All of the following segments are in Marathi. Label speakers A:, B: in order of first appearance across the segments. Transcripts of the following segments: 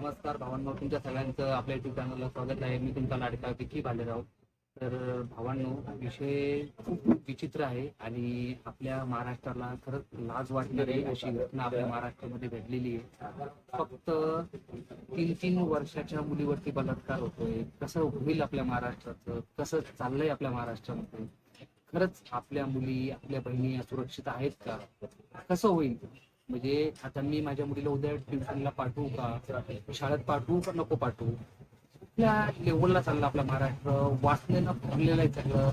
A: नमस्कार भावांनो तुमच्या सगळ्यांचं आपल्या युट्यूब चॅनलला स्वागत आहे. मी तुमचा लाडका विकी भालेराव. तर भावांनो विषय खूप विचित्र आहे आणि आपल्या महाराष्ट्राला खरंच लाज वाटणारी अशी घटना आपल्या महाराष्ट्रामध्ये घडलेली आहे. फक्त तीन तीन वर्षाच्या मुलीवरती बलात्कार होतोय. कसं होईल आपल्या महाराष्ट्राचं? कसं चाललंय आपल्या महाराष्ट्रामध्ये? खरंच आपल्या मुली आपल्या बहिणी असुरक्षित आहेत का? कसं होईल? म्हणजे आता मी माझ्या मुलीला उद्या ट्युशनला पाठवू का? शाळेत पाठवू का नको पाठवू? कुठल्या लेवलला चाललं आपला महाराष्ट्र? वाचण्यानं भरलेलं आहे सगळं.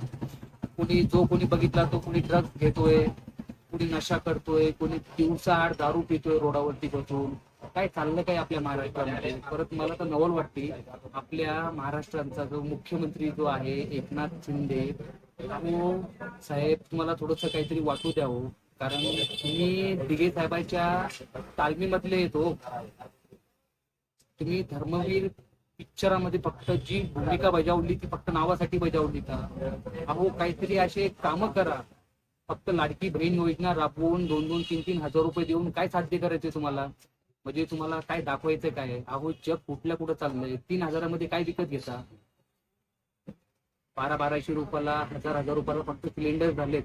A: कोणी जो कोणी बघितला तो कोणी ड्रग्ज घेतोय कोणी नशा करतोय कोणी दिवसाआड दारू पितोय रोडावरती बसून. काय चाललं काय आपल्या महाराष्ट्रामध्ये? परत मला तर नवल वाटते आपल्या महाराष्ट्राचा जो मुख्यमंत्री जो आहे एकनाथ शिंदे तो साहेब तुम्हाला थोडस काहीतरी वाटू द्यावं हो. कारण तुम्ही दिघे साहेबांच्या तालमीमधले येतो हो. तुम्ही धर्मवीर पिक्चरामध्ये फक्त जी भूमिका बजावली ती फक्त नावासाठी बजावली का? अहो काहीतरी असे काम करा. फक्त लाडकी बहीण योजना राबवून दोन दोन तीन तीन हजार रुपये देऊन काय साध्य करायचे तुम्हाला? म्हणजे तुम्हाला काय दाखवायचं काय? अहो जग कुठल्या कुठं चाललंय? तीन हजारामध्ये काय विकत घेता? बारा बाराशे रुपयाला हजार हजार रुपयाला फक्त सिलेंडर झालेत.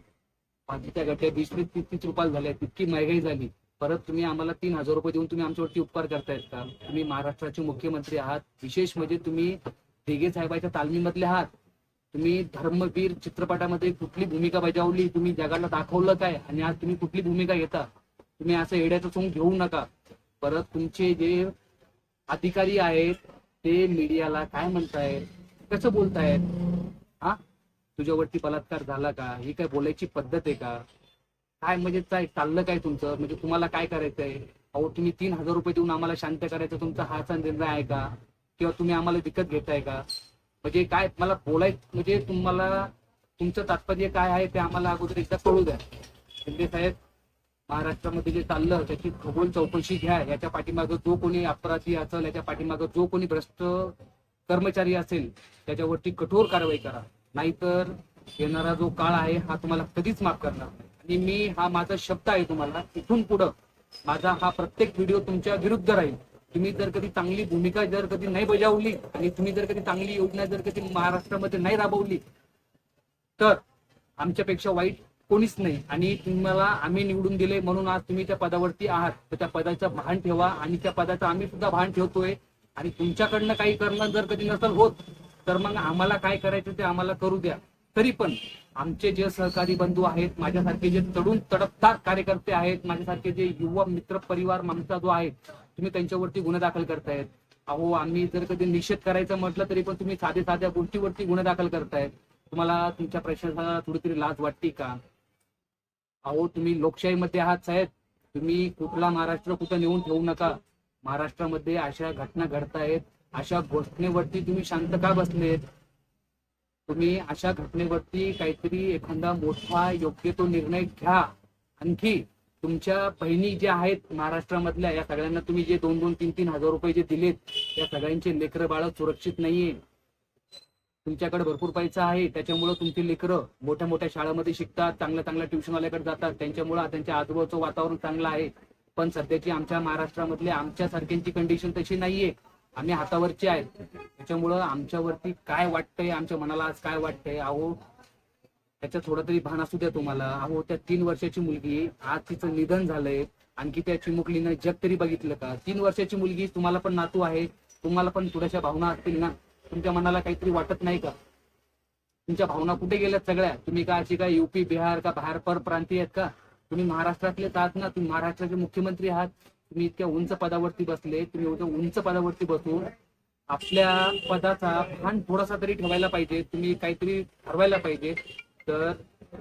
A: पाचीच्या गट्या वीस वीस तीस तीस रुपयाला झाल्या तितकी महागाई झाली. परत तुम्ही आम्हाला तीन हजार रुपये देऊन तुम्ही आमच्यावरती उपकार करतायत का? तुम्ही महाराष्ट्राचे मुख्यमंत्री आहात. विशेष म्हणजे तुम्ही दिघे साहेबांच्या तालमीमधले आहात. तुम्ही धर्मवीर चित्रपटामध्ये कुठली भूमिका बजावली? तुम्ही जगाला दाखवलं काय? आणि आज तुम्ही कुठली भूमिका घेता? तुम्ही असं येड्याचं सोंग घेऊ नका. परत तुमचे जे अधिकारी आहेत ते मीडियाला काय म्हणतायत? कसं बोलतायत? हा? तुझ्यावरती बलात्कार झाला का? ही काय बोलायची पद्धत आहे का? काय म्हणजे काय चाललं काय तुमचं? म्हणजे तुम्हाला काय करायचंय? अहो तुम्ही तीन हजार रुपये देऊन आम्हाला शांत करायचं तुमचा हाचा निर्णय आहे का? किंवा तुम्ही आम्हाला विकत घेताय का? म्हणजे काय मला बोलायचं म्हणजे तुम्हाला तुमचं तात्पर्य काय आहे ते आम्हाला अगोदर एकदा कळू द्या. शिंदे साहेब महाराष्ट्रामध्ये जे चाललं त्याची खगोल चौकशी घ्या. याच्या पाठीमागं जो कोणी अपराधी असेल याच्या पाठीमागं जो कोणी भ्रष्ट कर्मचारी असेल त्याच्यावरती कठोर कारवाई करा. नाहीतर येणारा जो काळ आहे हा तुम्हाला कधीच माफ करणार नाही. आणि मी हा माझा शब्द आहे तुम्हाला इथून पुढं माझा हा प्रत्येक व्हिडिओ तुमच्या विरुद्ध राहील. तुम्ही जर कधी चांगली भूमिका जर कधी नाही बजावली आणि तुम्ही जर कधी चांगली योजना जर कधी महाराष्ट्रामध्ये नाही राबवली तर आमच्यापेक्षा वाईट कोणीच नाही. आणि तुम्हाला आम्ही निवडून दिले म्हणून आज तुम्ही त्या पदावरती आहात. तर त्या पदाचं भान ठेवा आणि त्या पदाचं आम्ही सुद्धा भान ठेवतोय. आणि तुमच्याकडनं काही करणं जर कधी नसेल होत तर मग आम्हाला काय करायचं ते आम्हाला करू द्या. तरी पण आमचे जे सहकारी बंधू आहेत माझ्यासारखे जे तडून तडपदार कार्यकर्ते आहेत माझ्यासारखे जे युवा मित्र परिवार आमचा जो आहे तुम्ही त्यांच्यावरती गुन्हे दाखल करतायत. अहो आम्ही जर कधी निषेध करायचं म्हटलं तरी पण तुम्ही साध्या साध्या गोष्टीवरती गुन्हे दाखल करतायत. तुम्हाला तुमच्या प्रशासनाला थोडीतरी लाज वाटते का? अहो तुम्ही लोकशाहीमध्ये आहात साहेब. तुम्ही कुठला महाराष्ट्र कुठं नेऊन ठेवू नका. महाराष्ट्रामध्ये अशा घटना घडतायत. अशा घोषणेवरती तुम्ही शांत का बसलेत? तुम्ही अशा घटनेवरती काहीतरी एखादा मोठा योग्य तो निर्णय घ्या. आणखी तुमच्या बहिणी ज्या आहेत महाराष्ट्रामधल्या या सगळ्यांना तुम्ही जे दोन दोन तीन तीन हजार रुपये जे दिलेत या सगळ्यांचे लेकरं बाळ सुरक्षित नाहीये. तुमच्याकडे भरपूर पैसा आहे त्याच्यामुळे तुमची लेकरं मोठ्या मोठ्या शाळेमध्ये शिकतात चांगल्या चांगल्या ट्युशनवाल्याकडे जातात त्यांच्यामुळे त्यांच्या आजूबाजूचं वातावरण चांगलं आहे. पण सध्याची आमच्या महाराष्ट्रामधल्या आमच्या सारख्यांची कंडिशन तशी नाहीये. आम्ही हातावरचे आहेत. त्याच्यामुळं आमच्यावरती काय वाटतंय आमच्या मनाला आज काय वाटतंय? अहो त्याच्या थोडं तरी भान असू द्या तुम्हाला. अहो त्या तीन वर्षाची मुलगी आज तिचं निधन झालंय. आणखी त्या चिमुकलीनं जग तरी बघितलं का? तीन वर्षाची मुलगी तुम्हाला पण नातू आहे. तुम्हाला पण थोड्याशा भावना असतील ना? तुमच्या मनाला काहीतरी वाटत नाही का? तुमच्या भावना कुठे गेल्यात सगळ्या? तुम्ही का अशी काय युपी बिहार का बाहेर पर प्रांतीय आहेत का? तुम्ही महाराष्ट्रातलेच आहात ना? तुम्ही महाराष्ट्राचे मुख्यमंत्री आहात. तुम्ही इतक्या उंच पदावरती बसले तुम्ही एवढ्या उंच पदावरती बसून आपल्या पदाचा भान थोडासा तरी ठेवायला पाहिजे तुम्ही काहीतरी ठरवायला पाहिजे. तर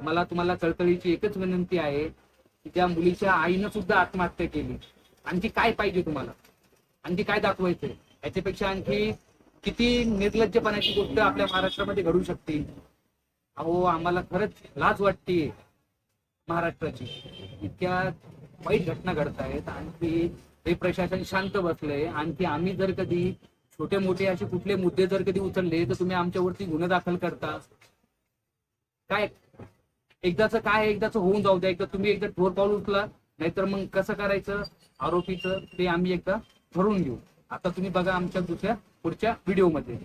A: मला तुम्हाला चळचळीची एकच विनंती आहे की त्या मुलीच्या आईनं सुद्धा आत्महत्या केली आणखी काय पाहिजे तुम्हाला? आणखी काय दाखवायचंय? याच्यापेक्षा आणखी किती निर्लज्जपणाची गोष्ट आपल्या महाराष्ट्रामध्ये घडू शकते. अहो आम्हाला खरंच लाज वाटते महाराष्ट्राची. इतक्या वाईट घटना घडत आहेत आणखी हे प्रशासन शांत बसलंय. आणखी आम्ही जर कधी छोटे मोठे असे कुठले मुद्दे जर कधी उचलले तर तुम्ही आमच्यावरती गुन्हे दाखल करता. काय? एकदाच काय एकदाच होऊन जाऊ द्या. एकदा तुम्ही एकदा ठोर पाऊल उचला नाहीतर मग कसं करायचं? आरोपीचं ते आम्ही एकदा ठरवून घेऊ. आता तुम्ही बघा आमच्या दुसऱ्या पुढच्या व्हिडिओमध्ये